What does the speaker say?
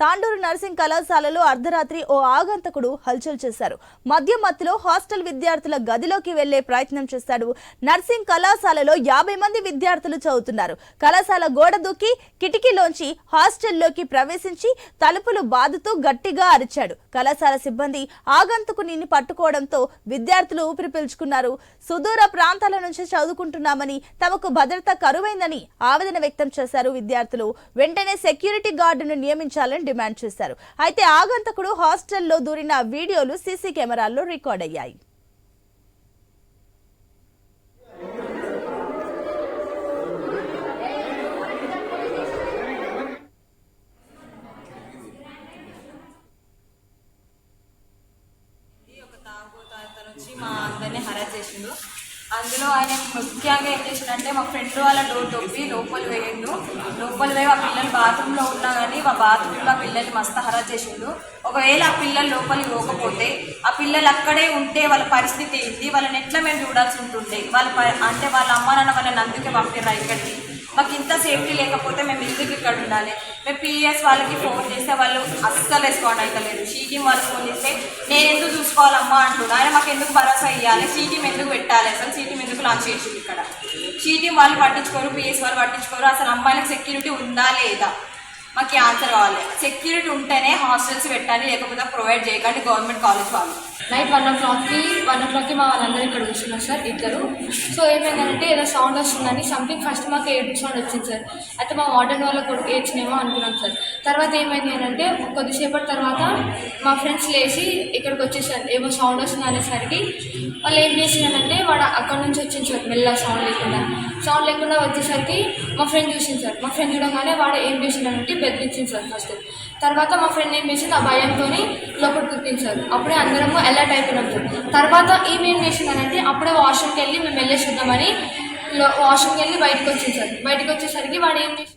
Tandur nursing కళాశాలలో అర్ధరాత్రి ఓ ఆగంతకుడు హల్చల్ చేశారు. మధ్య మత్తులో హాస్టల్ విద్యార్థుల గదిలోకి వెళ్ళే ప్రయత్నం చేశాడు. నర్సింగ్ కళాశాలలో యాభై మంది విద్యార్థులు చదువుతున్నారు. కళాశాల గోడ దూకి కిటికీలోంచి హాస్టల్లోకి ప్రవేశించి తలుపులు బాదుతూ గట్టిగా అరిచాడు. కళాశాల సిబ్బంది ఆగంతకుని పట్టుకోవడంతో విద్యార్థులు ఊపిరి పీల్చుకున్నారు. సుదూర ప్రాంతాల నుంచి చదువుకుంటున్నామని తమకు భద్రత కరువైందని ఆవేదన వ్యక్తం చేశారు విద్యార్థులు. వెంటనే సెక్యూరిటీ గార్డును నియమించాలని డిమాండ్ చేశారు. అయితే ఆగంతకుడు హాస్టల్లో దూరిన వీడియోలు సీసీ కెమెరాల్లో రికార్డ్ అయ్యాయి. మా అందరినీ హరాస్ చేసిండు. అందులో ఆయన ముఖ్యంగా ఏం చేసిండంటే మా ఫ్రెండ్ వాళ్ళ డోర్ తొప్పి లోపలి వేయండు. లోపలి వేయి ఆ పిల్లలు బాత్రూంలో ఉన్నా కానీ మా బాత్రూంలో ఆ పిల్లల్ని మస్తు హరా చేసిండు. ఒకవేళ ఆ పిల్లలు లోపలికి పోకపోతే ఆ పిల్లలు అక్కడే ఉంటే వాళ్ళ పరిస్థితి ఏంటి? వాళ్ళని ఎట్లా మేము చూడాల్సి ఉంటుండే? వాళ్ళ ప- అంటే వాళ్ళ అమ్మ నాన్న వాళ్ళని అందుకే పంపిర్రా ఇక్కడికి? మాకు ఇంత సేఫ్టీ లేకపోతే మేము ఎందుకు ఇక్కడ ఉండాలి? మేము పిఎస్ వాళ్ళకి ఫోన్ చేస్తే వాళ్ళు అస్సలు రెస్పాండ్ అవుతలేదు షీటీం వాళ్ళు ఫోన్ చేస్తే నేను ఎందుకు చూసుకోవాలమ్మా అంటున్నా ఆయన మాకు ఎందుకు భరోసా ఇవ్వాలి షీటీం ఎందుకు పెట్టాలి? అసలు షీటీం ఎందుకు లాంచ్ చేసింది ఇక్కడ? షీటీం వాళ్ళు పట్టించుకోరు పిఎస్ వాళ్ళు పట్టించుకోరు. అసలు అమ్మాయిలకు సెక్యూరిటీ ఉందా లేదా? మాకు ఆన్సర్ కావాలి. సెక్యూరిటీ ఉంటేనే హాస్టల్స్ పెట్టాలి లేకపోతే ప్రొవైడ్ చేయకండి గవర్నమెంట్ కాలేజ్ వాళ్ళు. నైట్ వన్ ఓ క్లాక్కి వన్ ఓ క్లాక్కి మా వాళ్ళందరూ ఇక్కడ కూర్చున్నారు సార్ ఇద్దరు. సో ఏమైందంటే ఏదో సౌండ్ వస్తుందని సంథింగ్ ఫస్ట్ మాకు ఏడు సౌండ్ వచ్చింది సార్. అయితే మా వార్డెన్ వాళ్ళ కొడుకు ఏడ్చినేమో అనుకున్నాం సార్. తర్వాత ఏమైంది అంటే కొద్దిసేపటి తర్వాత మా ఫ్రెండ్స్ లేచి ఇక్కడికి వచ్చేసారు. ఏమో సౌండ్ వస్తుంది అనేసరికి వాళ్ళు ఏం చేసినారంటే వాడు అక్కడ నుంచి వచ్చింది సార్ మెల్ల సౌండ్ లేకుండా. సౌండ్ లేకుండా వచ్చేసరికి మా ఫ్రెండ్ చూసింది సార్. మా ఫ్రెండ్ చూడగానే వాడు ఏం చేసిందంటే బెదిరించింది సార్ ఫస్ట్ తర్వాత మా ఫ్రెండ్ ఏం చేసింది? ఆ భయంతో లోపల కుట్టించారు అప్పుడే అందరము అలర్ట్ అయిపోయినాం తర్వాత ఈమె ఏం చేసిందనంటే అప్పుడే వాష్రూమ్కి వెళ్ళి మేము వెళ్ళేసి వద్దామని వాష్రూమ్కి వెళ్ళి బయటకు వచ్చింది బయటకు వచ్చేసరికి వాడు ఏం చేసి